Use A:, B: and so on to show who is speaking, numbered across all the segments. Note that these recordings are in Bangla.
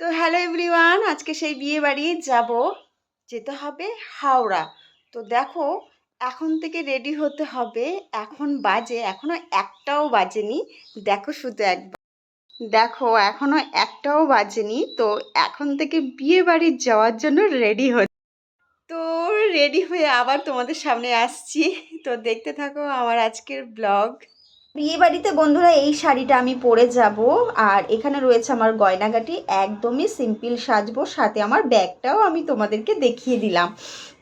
A: তো হ্যালো এভরিওয়ান, আজকে সেই বিয়ে বাড়ি যাব। যেতে হবে হাওড়া। তো দেখো, এখন থেকে রেডি হতে হবে। এখন বাজে, এখনও একটাও বাজেনি। দেখো শুধু একবার। দেখো, এখনও একটাও বাজেনি। তো এখন থেকে বিয়ে বাড়ি যাওয়ার জন্য রেডি হচ্ছে তো রেডি হয়ে আবার তোমাদের সামনে আসছি। তো দেখতে থাকো আমার আজকের ব্লগ। বিয়ে বাড়িতে বন্ধুরা, এই শাড়িটা আমি পরে যাব। আর এখানে রয়েছে আমার গয়নাগাটি, একদমই সিম্পল সাজবো। সাথে আমার ব্যাগটাও আমি তোমাদেরকে দেখিয়ে দিলাম।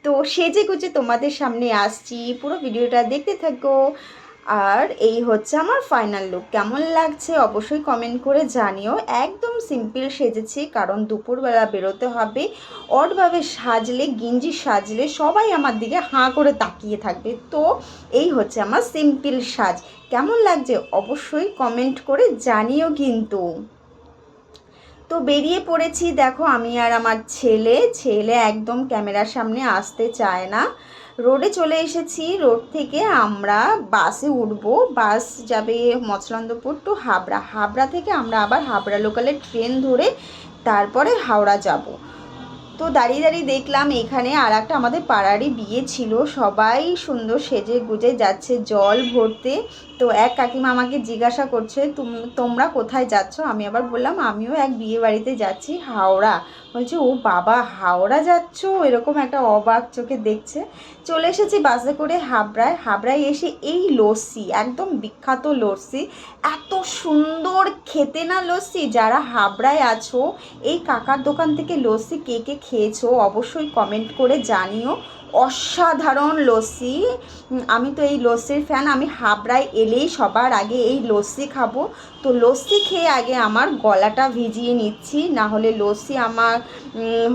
A: তো সেজে গুজে তোমাদের সামনে আসছি। পুরো ভিডিওটা দেখতে থাকো। আর এই হচ্ছে আমার ফাইনাল লুক কেমন লাগছে অবশ্যই কমেন্ট করে জানিও। একদম সিম্পল সেজেছি, কারণ দুপুরবেলা বেরোতে হবে। অডভাবে সাজলে, গিঞ্জি সাজলে সবাই আমার দিকে হাঁ করে তাকিয়ে থাকবে। তো এই হচ্ছে আমার সিম্পল সাজ। কেমন লাগছে অবশ্যই কমেন্ট করে জানিও কিন্তু। তো বেরিয়ে পড়েছি, দেখো আমি আর আমার ছেলে। ছেলে একদম ক্যামেরার সামনে আসতে চায় না। রোডে চলে এসেছি। রোড থেকে আমরা বাসে উঠব। বাস যাবে মছলান্দপুর টু হাবড়া। হাবড়া থেকে আমরা আবার হাবড়া লোকালের ট্রেন ধরে তারপরে হাওড়া যাব। তো দাঁড়িয়ে দাঁড়িয়ে দেখলাম এখানে আর একটা আমাদের পাড়ারই বিয়ে ছিল। সবাই সুন্দর সেজে গুজে যাচ্ছে, জল ভরতে। তো এক কাকিমা আমাকে জিজ্ঞাসা করছে তোমরা কোথায় যাচ্ছ? আমি আবার বললাম, আমিও এক বিয়ে বাড়িতে যাচ্ছি, হাওড়া। বলছে, ও বাবা, হাওড়া যাচ্ছ? এরকম একটা অবাক চোখে দেখছে। চলে এসেছি বাসে করে হাবড়ায়। হাবড়ায় এসে এই লস্যি, একদম বিখ্যাত লস্যি, এত সুন্দর খেতে না লস্যি। যারা হাবড়ায় আছো, এই কাকার দোকান থেকে লস্যি কে কে খেয়েছো, অবশ্যই কমেন্ট করে জানিও। অসাধারণ লস্যি। আমি তো এই লস্যির ফ্যান আমি হাবড়ায় এলেই সবার আগে এই লস্যি খাব। তো লস্যি খেয়ে আগে আমার গলাটা ভিজিয়ে নিচ্ছি না হলে লস্যি আমার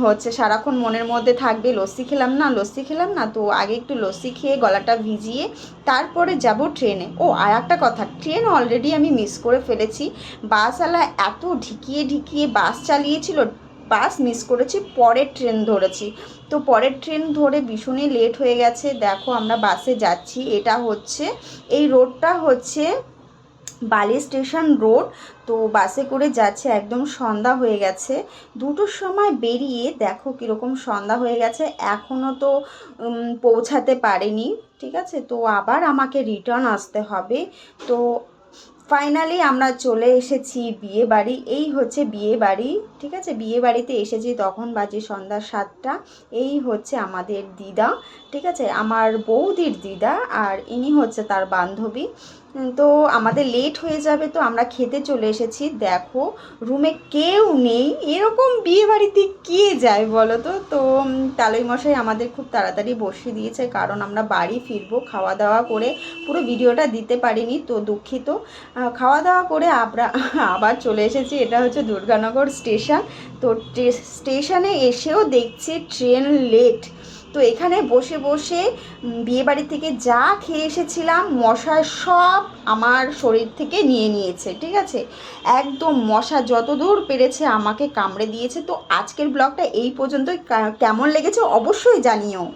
A: হচ্ছে সারাক্ষণ মনের মধ্যে থাকবে। লস্যি খেলাম না, লস্যি খেলাম না, তো আগে একটু লস্যি খেয়ে গলাটা ভিজিয়ে তারপরে যাব ট্রেনে। ও, আর একটা কথা, ট্রেন অলরেডি আমি মিস করে ফেলেছি। বাসওয়ালা এত ঢিকিয়ে ঢিকিয়ে বাস চালিয়েছিল বাস মিস করেছি, পরের ট্রেন ধরেছি। তো পরের ট্রেন ধরে ভীষণই লেট হয়ে গেছে। দেখো আমরা বাসে যাচ্ছি। এটা হচ্ছে, এই রোডটা হচ্ছে বালি স্টেশন রোড তো বাসে করে যাচ্ছে, একদম সন্ধ্যা হয়ে গেছে। দুটোর সময় বেরিয়ে দেখো কীরকম সন্ধ্যা হয়ে গেছে। এখনও তো পৌঁছাতে পারেনি, ঠিক আছে? তো আবার আমাকে রিটার্ন আসতে হবে। তো ফাইনালি আমরা চলে এসেছি বিয়ে বাড়ি। এই হচ্ছে বিয়ে বাড়ি, ঠিক আছে? বিয়ে বাড়িতে এসেছি তখন বাজে সন্ধ্যা সাতটা। এই হচ্ছে আমাদের দিদা, ঠিক আছে? আমার বৌদির দিদা আর ইনি হচ্ছে তার বান্ধবী। তো আমাদের লেট হয়ে যাবে তো আমরা খেতে চলে এসেছি। দেখো রুমে কেউ নেই। এরকম বিয়ে বাড়িতে কে যায় বলো তো? তো তালই মশাই আমাদের খুব তাড়াতাড়ি বসিয়ে দিয়েছে, কারণ আমরা বাড়ি ফিরবো খাওয়া দাওয়া করে। পুরো ভিডিওটা দিতে পারিনি, তো দুঃখিত। খাওয়া দাওয়া করে আমরা আবার চলে এসেছি। এটা হচ্ছে দুর্গানগর স্টেশন। তো স্টেশনে এসেও দেখছি ট্রেন লেট তো এখানে বসে বসে বিয়েবাড়ি থেকে যা খেয়ে এসেছিলাম মশা সব আমার শরীর থেকে নিয়ে নিয়েছে, ঠিক আছে? একদম মশা যতদূর পেরেছে আমাকে কামড়ে দিয়েছে। তো আজকের ব্লগটা এই পর্যন্তই। কেমন লেগেছে অবশ্যই জানিও।